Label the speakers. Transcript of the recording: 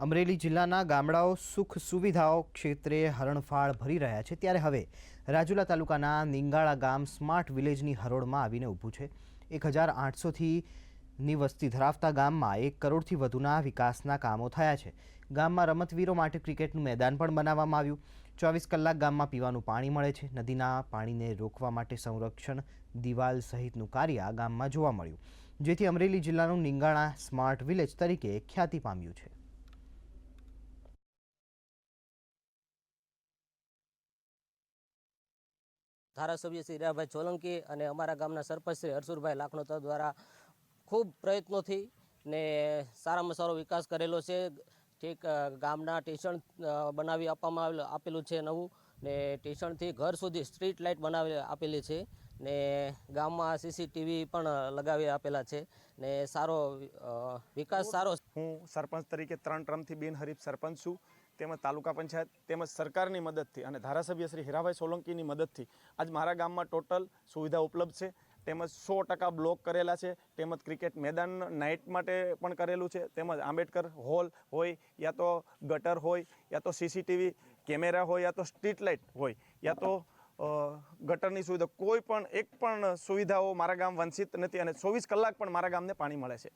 Speaker 1: અમરેલી જિલ્લાના ગામડાઓ સુખ સુવિધાઓ ક્ષેત્રે હરણફાળ ભરી રહ્યા છે. ત્યારે હવે રાજુલા તાલુકાના નિંગાળા ગામ સ્માર્ટ વિલેજની હરોળમાં આવીને ઊભું છે. એક હજાર આઠસોથી ની વસ્તી ધરાવતા ગામમાં એક કરોડથી વધુના વિકાસના કામો થયા છે. ગામમાં રમતવીરો માટે ક્રિકેટનું મેદાન પણ બનાવવામાં આવ્યું. ચોવીસ કલાક ગામમાં પીવાનું પાણી મળે છે. નદીના પાણીને રોકવા માટે સંરક્ષણ દિવાલ સહિતનું કાર્ય આ ગામમાં જોવા મળ્યું. જેથી અમરેલી જિલ્લાનું નિંગાણા સ્માર્ટ વિલેજ તરીકે ખ્યાતિ પામ્યું છે.
Speaker 2: ધારાસભ્ય શ્રી હીરાભાઈ સોલંકી અને અમારા ગામના સરપંચ શ્રી હરસુરભાઈ લાખણોતર દ્વારા ખૂબ પ્રયત્નોથી ને સારામાં સારો વિકાસ કરેલો છે. ઠીક ગામના સ્ટેશન બનાવી આપવામાં આવેલું, આપેલું છે નવું ને સ્ટેશનથી ઘર સુધી સ્ટ્રીટ લાઇટ બનાવી આપેલી છે ને ગામમાં સીસીટીવી પણ લગાવી આપેલા છે ને સારો વિકાસ સારો
Speaker 3: હું સરપંચ તરીકે ત્રણ ટ્રમથી બિનહરીફ સરપંચ છું. તેમજ તાલુકા પંચાયત તેમજ સરકારની મદદથી અને ધારાસભ્ય શ્રી હીરાભાઈ સોલંકીની મદદથી આજ મારા ગામમાં ટોટલ સુવિધા ઉપલબ્ધ છે. તેમજ સો ટકા બ્લોક કરેલા છે. તેમજ ક્રિકેટ મેદાન નાઇટ માટે પણ કરેલું છે. તેમજ આંબેડકર હોલ હોય યા તો ગટર હોય યા તો સીસીટીવી કેમેરા હોય યા તો સ્ટ્રીટ લાઇટ હોય યા તો ગટરની સુવિધા કોઈ પણ એક પણ સુવિધાઓ મારા ગામ વંચિત નથી અને ચોવીસ કલાક પણ મારા ગામને પાણી મળે છે.